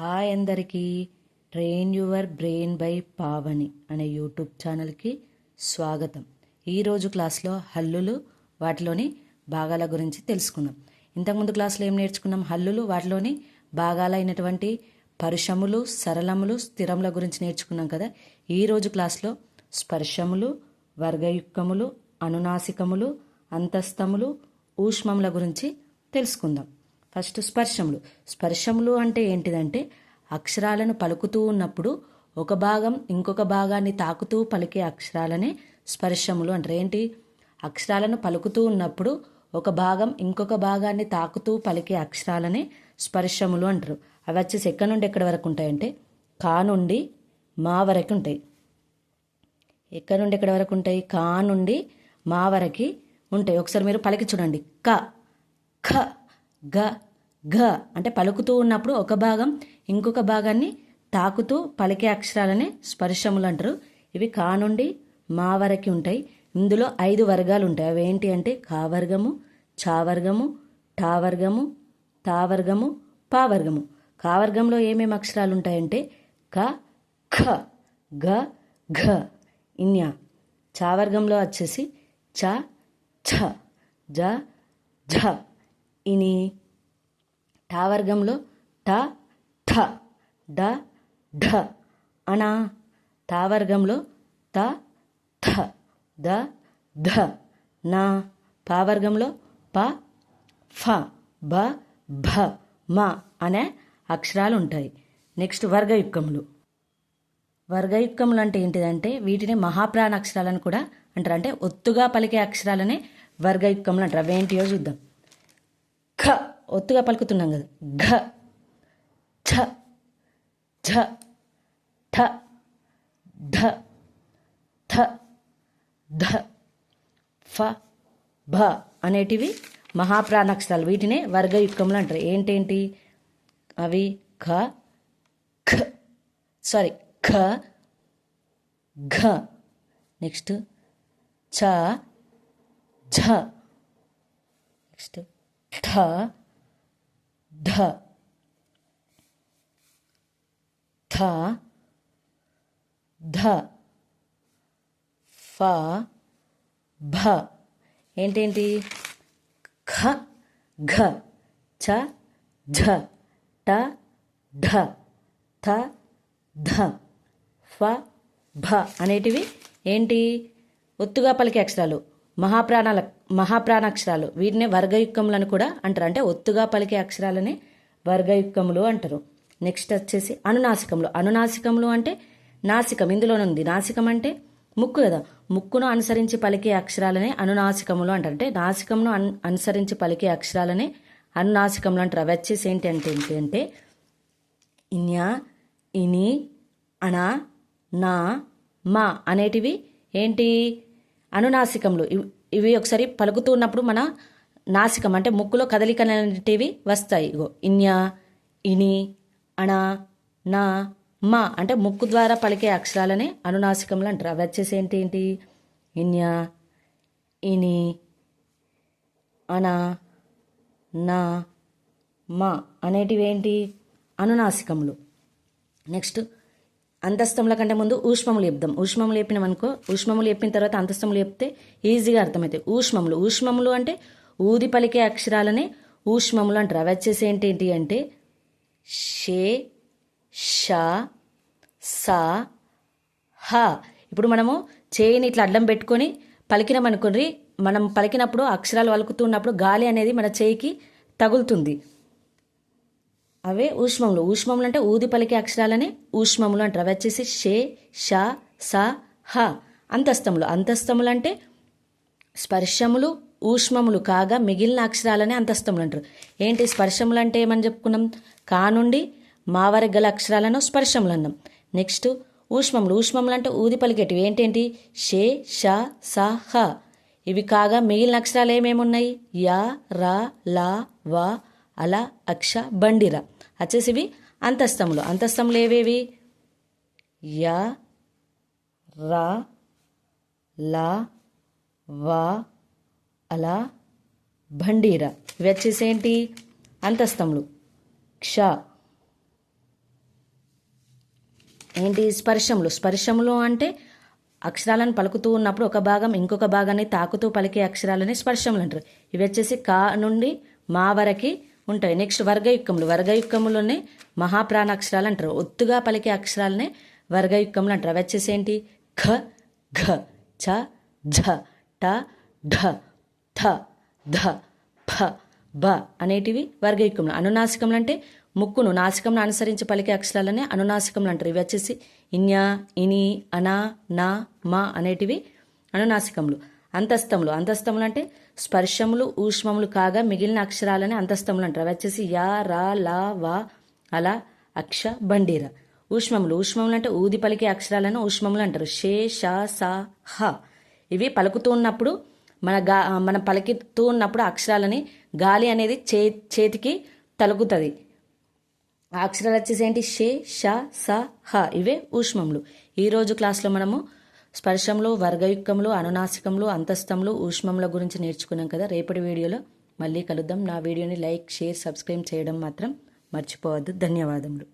Hi అందరికీ. Train your brain by Pavani అనే YouTube ఛానల్కి స్వాగతం. ఈరోజు క్లాస్లో హల్లులు వాటిలోని భాగాల గురించి తెలుసుకుందాం. ఇంతకుముందు క్లాస్లో ఏం నేర్చుకున్నాం? హల్లులు వాటిలోని భాగాలైనటువంటి పరిశములు సరళములు స్థిరముల గురించి నేర్చుకున్నాం కదా. ఈరోజు క్లాస్లో స్పర్శములు వర్గయుక్తములు అనునాసికములు అంతస్తములు ఊష్మముల గురించి తెలుసుకుందాం. ఫస్ట్ స్పర్శములు. స్పర్శములు అంటే ఏంటిదంటే అక్షరాలను పలుకుతూ ఉన్నప్పుడు ఒక భాగం ఇంకొక భాగాన్ని తాకుతూ పలికే అక్షరాలనే స్పర్శములు అంటారు. ఏంటి? అక్షరాలను పలుకుతూ ఉన్నప్పుడు ఒక భాగం ఇంకొక భాగాన్ని తాకుతూ పలికే అక్షరాలనే స్పర్శములు అంటారు. అవి వచ్చేసి ఎక్కడి నుండి ఎక్కడి వరకు ఉంటాయంటే కా నుండి మా వరకు ఉంటాయి. ఎక్కడి నుండి ఎక్కడి వరకు ఉంటాయి? కా నుండి మా వరకు ఉంటాయి. ఒకసారి మీరు పలికి చూడండి. క. ఖ గ ఘ అంటే పలుకుతూ ఉన్నప్పుడు ఒక భాగం ఇంకొక భాగాన్ని తాకుతూ పలికే అక్షరాలనే స్పర్శములు అంటారు. ఇవి కా నుండి మా వరకు ఉంటాయి. ఇందులో ఐదు వర్గాలు ఉంటాయి. అవి ఏంటి అంటే కా వర్గము టావర్గము తావర్గము పావర్గము కావర్గంలో కా వర్గంలో ఏమేమి అక్షరాలు ఉంటాయంటే క ఖ గ ఘ. ఇన్య. చావర్గంలో వచ్చేసి చ ఛ జ ఝ. ఇని టా వర్గంలో ట ఠ డ ఢ. అనా తా వర్గంలో త థ ద ధ. నా పా వర్గంలో ప ఫ బ భ మ అనే అక్షరాలు ఉంటాయి నెక్స్ట్ వర్గయుక్కములు వర్గయుక్కములు అంటే ఏంటిదంటే వీటిని మహాప్రాణ అక్షరాలను కూడా అంటారు. అంటే ఒత్తుగా పలికే అక్షరాలనే వర్గయుక్కములు అంటారు. అవేంటియో చూద్దాం. ఖ ఒత్తుగా పలుకుతున్నాం కదా. ఘ. ఛ. ఝ ఠ. ధ. థ. ధ. ఫ. భ అనేటివి మహాప్రాణాక్షరాలు వీటినే వర్గయుక్తములు అంటారు. ఏంటేంటి? అవి ఖ ఖ సారీ. ఖ ఘ. నెక్స్ట్. ఛ ఝ. నెక్స్ట్. ఠ ధ థ ధ ఫ భ ఏంటేంటి? ఖ ఘ. చ ఝ. ట ఢ. థ ధ. ఫ భ అనేటివి ఏంటి? ఒత్తుగా పలికే అక్షరాలు. మహాప్రాణాల మహాప్రాణాక్షరాలు. వీటినే వర్గయుక్తములను కూడా అంటారు. అంటే ఒత్తుగా పలికే అక్షరాలనే వర్గయుక్తములు అంటారు. నెక్స్ట్ వచ్చేసి అనునాసికములు. అనునాసికములు అంటే నాసికం. ఇందులోనుంది నాసికం అంటే ముక్కు కదా. ముక్కును అనుసరించి పలికే అక్షరాలనే అనునాసికములు అంటారు. అంటే నాసికమును అన్ అనుసరించి పలికే అక్షరాలనే అనునాసికములు అంటారు. అవి వచ్చేసి ఏంటి అంటే ఏంటి అంటే ఇన్యా ఇని అణ నా మా అనేటివి ఏంటి? అనునాసికములు. ఇవి ఒకసారి పలుకుతూ ఉన్నప్పుడు మన నాసికం అంటే ముక్కులో కదలికలు అనేటివి వస్తాయి. ఇగో ఇన్యా ఇని అణ నా మా అంటే ముక్కు ద్వారా పలికే అక్షరాలనే అనునాసికములు అంటారు. అవి వచ్చేసి ఏంటి ఏంటి? ఇన్యా ఇని అణ నా మా అనేటివి ఏంటి? అనునాసికములు. నెక్స్ట్ అంతస్తముల కంటే ముందు ఊష్మములు చెప్దాం. ఊష్మములు చెప్పినాం అనుకో ఊష్మములు చెప్పిన తర్వాత అంతస్తములు చెప్తే ఈజీగా అర్థమవుతాయి ఊష్మములు. ఊష్మములు అంటే ఊది పలికే అక్షరాలనే ఊష్మములు అంటారు. అవి వచ్చేసి ఏంటి ఏంటి అంటే షే ష సా హ. ఇప్పుడు మనము చేయిని ఇట్లా అడ్డం పెట్టుకొని పలికినామనుకోండి మనం పలికినప్పుడు అక్షరాలు పలుకుతున్నప్పుడు గాలి అనేది మన చేయికి తగులుతుంది. అవే ఊష్మములు. ఊష్మములు అంటే ఊది పలికే అక్షరాలనే ఊష్మములు అంటారు. అవి వచ్చేసి షే ష స హ. అంతస్తములు. అంతస్తములు అంటే స్పర్శములు ఊష్మములు కాగా మిగిలిన అక్షరాలనే అంతస్తములు అంటారు. ఏంటి స్పర్శములు అంటే ఏమని చెప్పుకున్నాం? కా నుండి మా వరకు గల అక్షరాలను స్పర్శములు అన్నాం. నెక్స్ట్ ఊష్మములు. ఊష్మములు అంటే ఊది పలికేటివి. ఏంటేంటి? షే ష స హ. ఇవి కాగా మిగిలిన అక్షరాలు ఏమేమి ఉన్నాయి యా రా లా వా అల అక్ష బండిర. వచ్చేసి ఇవి అంతస్తములు. అంతస్తములు ఏవేవి? య ర ల వ అలా బండీర. ఇవి వచ్చేసి ఏంటి అంతస్తములు. క్ష. ఏంటి? స్పర్శములు. స్పర్శములు అంటే అక్షరాలను పలుకుతూ ఉన్నప్పుడు ఒక భాగం ఇంకొక భాగాన్ని తాకుతూ పలికే అక్షరాలని స్పర్శములు అంటారు. ఇవి వచ్చేసి కా నుండి మా వరకి ఉంటాయి. నెక్స్ట్ వర్గయుక్కములు వర్గయుక్కములోనే మహాప్రాణాక్షరాలు అంటారు ఒత్తుగా పలికే అక్షరాలనే వర్గయుక్కములు అంటారు అవి వచ్చేసి ఏంటి? ఖ ఘ చ ఝ ట ఢ థ ధ ఫ బ అనేటివి వర్గయుక్కములు అనునాసికములు అంటే ముక్కును నాసికంను అనుసరించి పలికే అక్షరాలనే అనునాసికములు అంటారు ఇవి వచ్చేసి ఇన్యా ఇని అనా నా మా అనేటివి అనునాసికములు. అంతస్తములు. అంతస్తములు అంటే స్పర్శములు ఊష్మములు కాగా మిగిలిన అక్షరాలని అంతస్తములు అంటారు. అవి వచ్చేసి యా రా లా వా అలా అక్ష బండీర. ఊష్మములు. ఊష్మములు అంటే ఊది పలికే అక్షరాలను ఊష్మములు అంటారు. షే షా సా హ. ఇవి పలుకుతూ ఉన్నప్పుడు మన గా మనం పలుకుతూ ఉన్నప్పుడు అక్షరాలని గాలి అనేది చే చేతికి తలుగుతుంది ఆ అక్షరాలు వచ్చేసి ఏంటి? షే ష స హ. ఇవే ఊష్మములు. ఈరోజు క్లాస్లో మనము స్పర్శంలో వర్గయుక్కములు అనునాసికములు అంతస్తములు ఊష్మముల గురించి నేర్చుకున్నాం కదా. రేపటి వీడియోలో మళ్ళీ కలుద్దాం. నా వీడియోని లైక్ షేర్ సబ్స్క్రైబ్ చేయడం మాత్రం మర్చిపోవద్దు. ధన్యవాదములు.